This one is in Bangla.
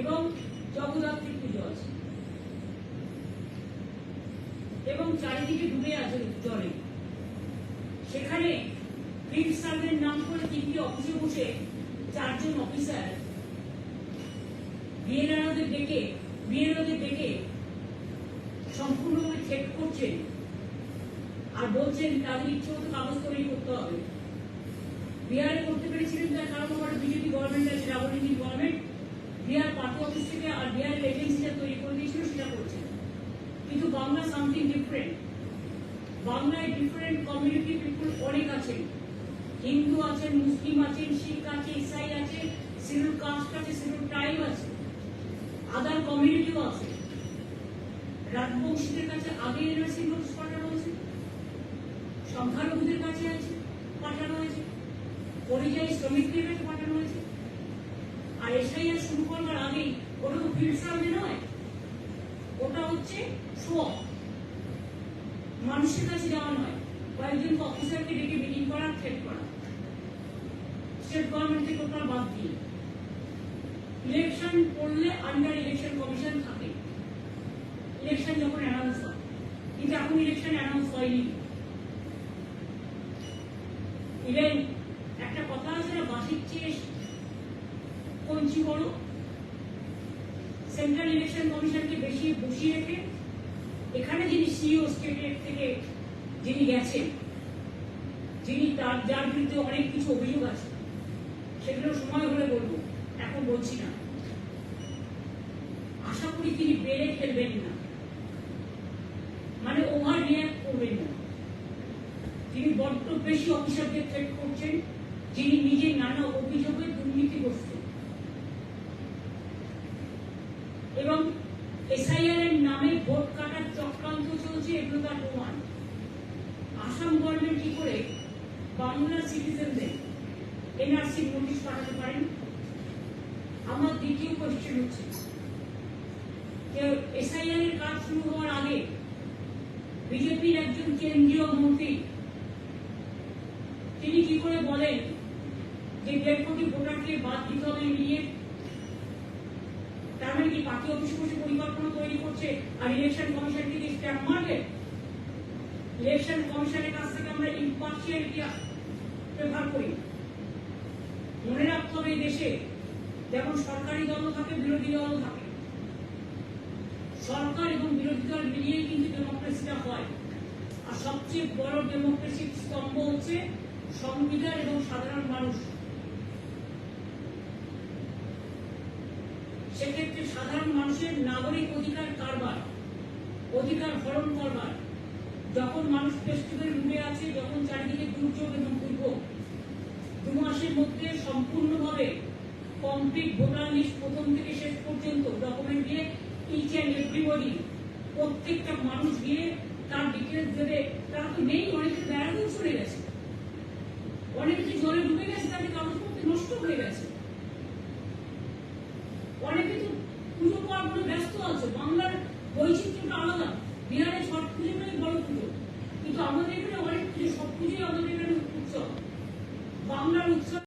এবং জগদ্ধাত্রী পুজো আছে। এবং চারিদিকে ডুবে আছে জলে। সেখানে ফিল্ড সার্ভের নাম করে তিনটি অফিসে বসে চারজন অফিসার বিএনআরদের ডেকে বিএনআরদের ডেকে সম্পূর্ণভাবে চেক করছেন আর বলছেন, তাদের ইচ্ছে মতো কাগজ তৈরি করতে হবে। বিহারে করতে পেরেছিলেন তার কারণ আমার বিজেপি গভর্নমেন্ট আছে রাহুল গান্ধী গভর্নমেন্ট বিহার পার্টি আর বিহারের এজেন্সিটা তৈরি করে দিয়েছিল, সেটা করছে। কিন্তু বাংলা সামথিং ডিফারেন্ট বাংলায় ডিফারেন্ট কমিউনিটি পিপুল অনেক আছেন। হিন্দু আছেন, মুসলিম আছেন, শিখ আছে, ইসাই আছে শিডিউল কাস্ট আছে শিডিউল ট্রাইব আছে। আদার কমিউনিটিও আছে। রাজবংশীদের কাছে আগে এনআরসি নোটিশ পাঠানো হয়েছে। সংখ্যালঘুদের কাছে আছে, পাঠানো হয়েছে। পরিযায়ী শ্রমিকদের কাছে পাঠানো হয়েছে। আর এসআইআর শুরু করবার আগেই ওটা তো ফিল্ড সার্ভে নয়। ওটা হচ্ছে শো মানুষের কাছে যাওয়া নয়, কয়েকজন অফিসারকে ডেকে মিটিং করা থ্রেট করা। স্টেট গভর্নমেন্ট থেকে ওটা বাদ দিয়ে। ইলেকশন করলে আন্ডার ইলেকশন কমিশন থাকে। ইলেকশন যখন অ্যানাউন্স হয়। কিন্তু এখন ইলেকশন অ্যানাউন্স হয়নি। ইভেন একটা কথা আছে না বাসির চেয়ে কঞ্চি বড় সেন্ট্রাল ইলেকশন কমিশনকে বেশি বসিয়ে রেখে, এখানে যিনি সিইও স্টেটের থেকে যিনি গেছেন, যিনি তার, যার বিরুদ্ধে অনেক কিছু অভিযোগ আছে, সেগুলো সময় হলে বলব, এখন বলছি না। আশা করি তিনি বেড়ে খেলবেন না। মানে ওভার রিয়াক্ট করবেন না। তিনি বড্ড বেশি অফিসারদের থ্রেট করছেন, যিনি নিজে নানা অভিযোগে দুর্নীতিগ্রস্ত এবং এসআইআর এর নামে ভোট কাটার চক্রান্ত চলছে এগুলো তার প্রমাণ আসাম গভর্নমেন্ট কি করে বাংলার সিটিজেনদের এনআরসি নোটিশ পাঠাতে পারেন? আমার দ্বিতীয় কোয়েশ্চেন হচ্ছে এর কাজ শুরু হওয়ার আগে বিজেপির একজন কেন্দ্রীয় মন্ত্রী, তিনি কি করে বলেন যে দেড় কোটি ভোটারকে বাদ দিতে হবে ইমিডিয়েট তার মানে কি পার্টি অফিস বসে পরিকল্পনা তৈরি করছে আর ইলেকশন দিয়ে স্ট্যাম্প মারবে? ইলেকশন কমিশনের কাছ থেকে আমরা ইম্পার্সিয়ালিটি প্রেফার করি। মনে রাখতে হবে দেশে যেমন সরকারি দলও থাকে, বিরোধী দলও থাকে। সরকার এবং বিরোধী দল মিলিয়েই কিন্তু ডেমোক্রেসিটা হয়। আর সবচেয়ে বড় ডেমোক্রেসির স্তম্ভ হচ্ছে সংবিধান এবং সাধারণ মানুষ। সেক্ষেত্রে সাধারণ মানুষের নাগরিক অধিকার কারবার অধিকার হরণ করবার। যখন মানুষ ফেস্টিভ্যাল ডুবে আছে, যখন চারিদিকে দুর্যোগ এবং দুর্ভোগ দু মাসের মধ্যে সম্পূর্ণভাবে কমপ্লিট ভোটার লিস্ট প্রথম থেকে শেষ পর্যন্ত ডকুমেন্ট দিয়ে ইচ অ্যান্ড এভরিবডি প্রত্যেকটা মানুষ গিয়ে তার ডিটেলস দেবে। তারা তো নেই, অনেকে বেড়াতেও চলে গেছে। অনেকে যে জলে ডুবে গেছে, তাদের কাগজপত্র নষ্ট হয়ে গেছে। অনেকে তো পুজো পার্বণে ব্যস্ত আছে, বাংলার বৈচিত্র্যটা আলাদা। বিহারে ছট পুজোটাই বড় পুজো কিন্তু আমাদের এখানে অনেক সব পুজোই আমাদের এখানে উৎসব। বাংলার উৎসব